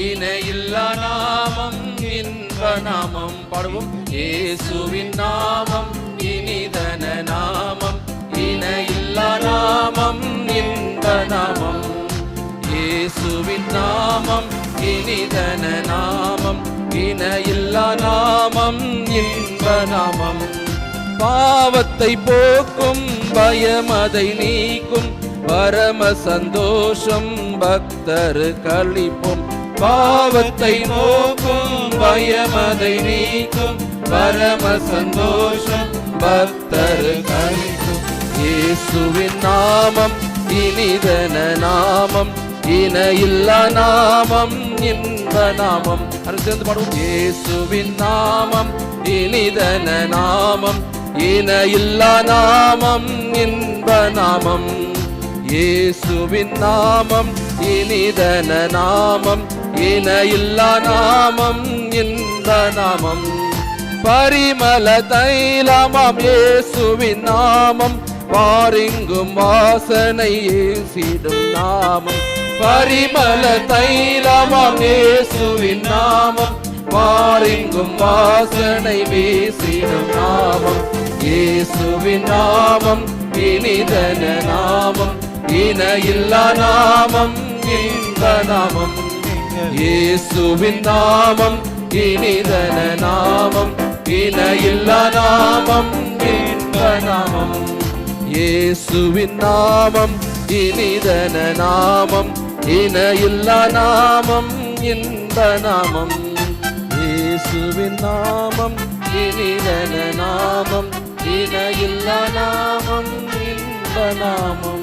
இணையில்லா நாமம் இன்ப நாமம் பாடுவோம். இயேசுவின் நாமம் இனிதன நாமம். இணையில்லா நாமம் இன்ப நாமம். இயேசுவின் நாமம் இனிதன நாமம். இணையில்லா நாமம் இன்ப நாமம். பாவத்தை போக்கும் பயமதை நீக்கும். பரம சந்தோஷம் பக்தரு கழிப்போம். பாவத்தை நோக்கும் பயமதை நீக்கும் பரம சந்தோஷம் பக்தரு கழிக்கும் இயேசுவின் நாமம் இனிதன நாமம் இணையில்லா நாமம் இன்ப நாமம். சேர்ந்து பாடுவோம். இயேசுவின் நாமம் இனிதன நாமம் இணையில்லா நாமம் இன்ப நாமம். இயேசுவின் நாமம் இனிதன நாமம் இணையில்லா நாமம் இந்த நாமம். பரிமல தைலமாம் இயேசுவின் நாமம் பாரிங்கும் வாசனை ஏசிடும் நாமம். பரிமல தைலமாம் இயேசுவின் நாமம் பாரிங்கும் வாசனை வீசிடும் நாமம். இயேசுவின் நாமம் இனிதன நாமம் இன இல்லா நாமம். இன்ப நாமம் இயேசுவின் நாமம் இனிதன நாமம் இணையில்லா நாமம். இன்ப நாமம் இயேசுவின் நாமம் இனிதன நாமம் இணையில்லா நாமம் இன்ப நாமம். இயேசுவின் நாமம் இனிதன நாமம் இணையில்லா நாமம் இன்ப நாமம்.